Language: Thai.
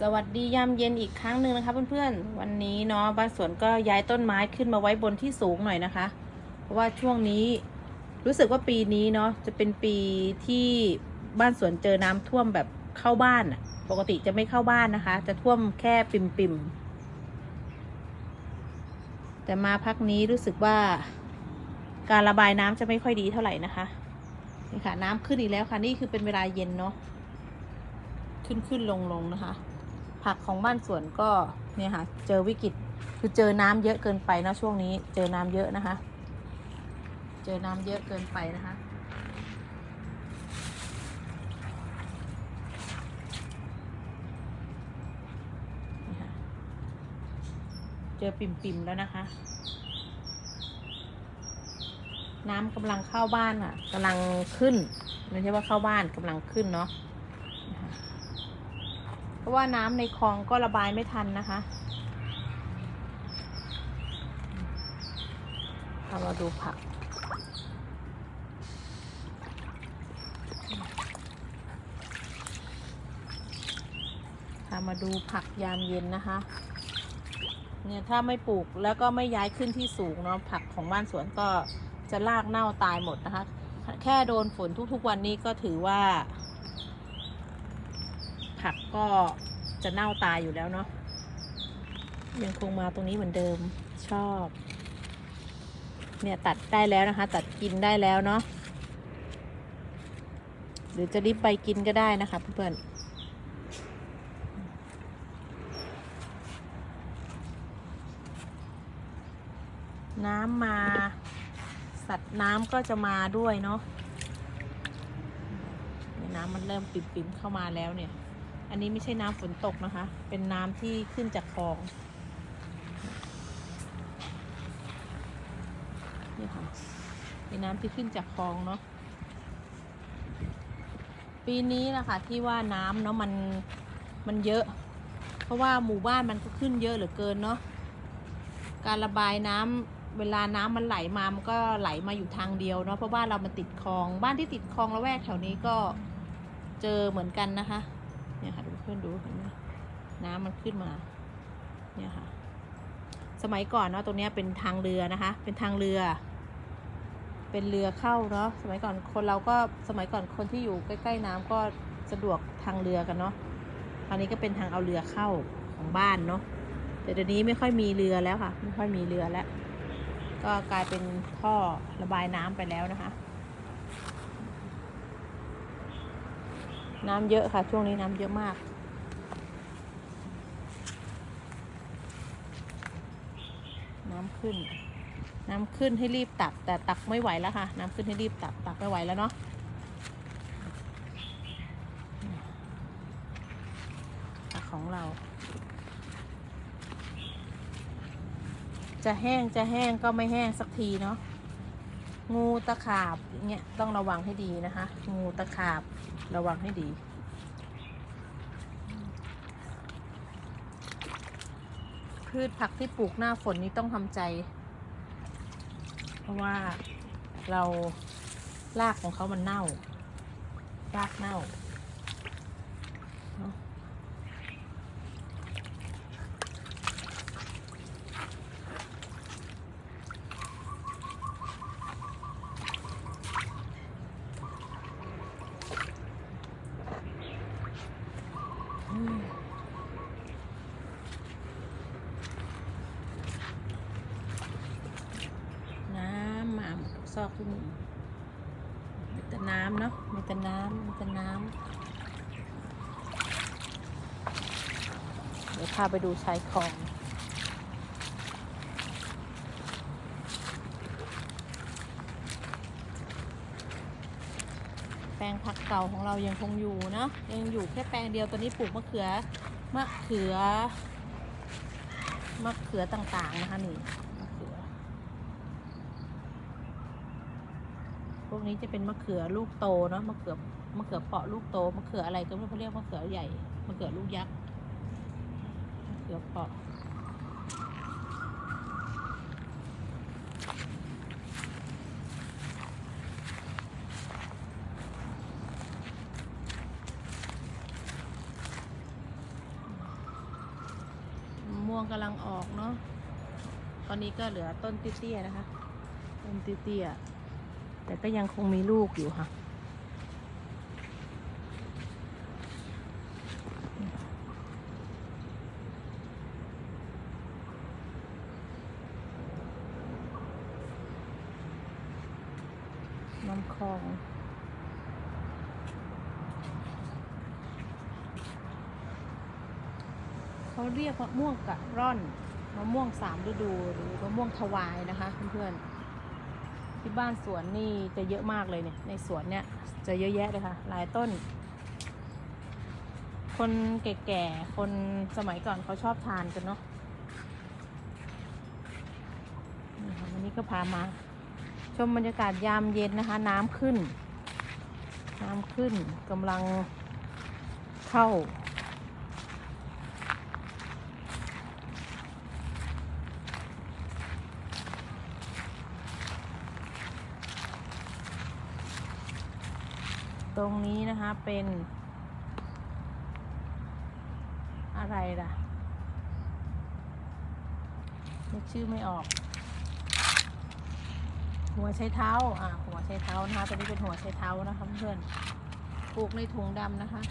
สวัสดียามเย็นอีกครั้งหนึ่งนะคะเพื่อนๆ วันนี้เนาะบ้านสวนก็ย้ายต้นไม้ขึ้นมาไว้บนที่สูงหน่อยนะคะ เพราะว่าช่วงนี้รู้สึกว่าปีนี้เนาะจะเป็นปีที่บ้านสวนเจอน้ำท่วมแบบเข้าบ้านปกติจะไม่เข้าบ้านนะคะ จะท่วมแค่ปิ่มๆแต่มาพักนี้รู้สึกว่าการระบายน้ำจะไม่ค่อยดีเท่าไหร่นะคะนี่ค่ะน้ำขึ้นอีกแล้วค่ะนี่คือเป็นเวลาเย็นเนาะขึ้นขึ้นลงลงนะคะ ผักของบ้านสวนก็เนี่ยค่ะเจอวิกฤตคือเจอน้ำเยอะเกินไปนะช่วงนี้ เจอน้ำเยอะนะคะ เจอน้ำเยอะเกินไปนะคะนี่ค่ะเจอปิ่มๆแล้วนะคะ น้ำกำลังเข้าบ้านค่ะกำลังขึ้น ไม่ใช่ว่าเข้าบ้านกำลังขึ้นเนาะ เพราะว่าน้ำในคลองก็ระบายไม่ทันนะคะเรามาดูผัก พามาดูผักยามเย็นนะคะ เนี่ยถ้าไม่ปลูกแล้วก็ไม่ย้ายขึ้นที่สูงเนาะผักของบ้านสวนก็จะรากเน่าตายหมดนะคะ แค่โดนฝนทุกๆวันนี้ก็ถือว่า ผักก็จะเน่าตายอยู่แล้วเนาะยังคงมาตรงนี้เหมือนเดิมชอบ เนี่ยตัดได้แล้วนะคะ ตัดกินได้แล้วเนาะหรือจะรีบไปกินก็ได้นะคะเพื่อนน้ำมา สัตว์น้ำก็จะมาด้วยเนาะน้ำมันเริ่มปิ่มๆเข้ามาแล้วเนี่ย อันนี้ไม่ใช่น้ำฝนตกนะคะ เป็นน้ำที่ขึ้นจากคลองนี่ค่ะเป็นน้ำที่ขึ้นจากคลองเนาะปีนี้นะคะที่ว่าน้ำเนาะมันมันเยอะ เพราะว่าหมู่บ้านมันก็ขึ้นเยอะเหลือเกินเนาะการระบายน้ำเวลาน้ำมันไหลมา มันก็ไหลมาอยู่ทางเดียวเนาะเพราะบ้านเรามันติดคลอง บ้านที่ติดคลองละแวกแถวนี้ก็เจอเหมือนกันนะคะ เนี่ยค่ะดูเพื่อนดูเห็นไหมน้ำมันขึ้นมา เนี่ยค่ะ สมัยก่อนเนาะตรงนี้เป็นทางเรือนะคะ เป็นทางเรือ เป็นเรือเข้าเนาะสมัยก่อนคนเราก็สมัยก่อนคนที่อยู่ใกล้ๆน้ำก็สะดวกทางเรือกันเนาะคราวนี้ก็เป็นทางเอาเรือเข้าของบ้านเนาะแต่เดี๋ยวนี้ไม่ค่อยมีเรือแล้วค่ะ ไม่ค่อยมีเรือแล้ว ก็กลายเป็นท่อระบายน้ำไปแล้วนะคะ น้ำเยอะค่ะ ช่วงนี้น้ำเยอะมาก น้ำขึ้น น้ำขึ้นให้รีบตัก แต่ตักไม่ไหวแล้วค่ะ น้ำขึ้นให้รีบตัก ตักไม่ไหวแล้วเนาะตักของเรา จะแห้งจะแห้งก็ไม่แห้งสักทีเนาะ งูตะขาบอย่างเงี้ยต้องระวังให้ดีนะคะ งูตะขาบระวังให้ดีพืชผักที่ปลูกหน้าฝนนี้ต้องทำใจ เพราะว่าเรารากของเขามันเน่า รากเน่าเนอะอืมน้ำมา ซอกทุกมุมมีแต่น้ำเนาะมีแต่น้ำมีแต่น้ำเดี๋ยวพาไปดูชายคลองแปลงผักเก่าของเรายังคงอยู่เนาะยังอยู่แค่แปลงเดียวตอนนี้ปลูกมะเขือมะเขือมะเขือต่างๆนะคะนี่มะเขือ พวก นี้จะเป็นมะเขือลูกโตเนาะมะเขือมะเขือเปาะลูกโตมะเขืออะไรก็ไม่รู้เขาเรียกมะเขือใหญ่มะเขือลูกยักษ์มะเขือเปาะม่วงกำลังออกเนาะตอนนี้ก็เหลือต้นเตี้ยๆนะคะต้นเตี้ยๆ แต่ก็ยังคงมีลูกอยู่ค่ะ น้ำคลองเขาเรียกมะม่วงกะร่อน มะม่วงสามฤดูหรือมะม่วงถวายนะคะเพื่อนๆ ที่บ้านสวนนี่จะเยอะมากเลยเนี่ย ในสวนเนี่ยจะเยอะแยะเลยค่ะ หลายต้น คนแก่ๆ คนสมัยก่อนเขาชอบทานกันเนาะนี่ค่ะวันนี้ก็พามา ชมบรรยากาศยามเย็นนะคะ น้ำขึ้น น้ำขึ้นกำลังเข้า ตรงนี้นะคะเป็น อะไรล่ะนึกชื่อไม่ออก หัวใช้เท้า อ่าหัวใช้เท้านะคะตัวนี้เป็นหัวใช้เท้านะคะเพื่อนปลูกในถุงดำนะคะ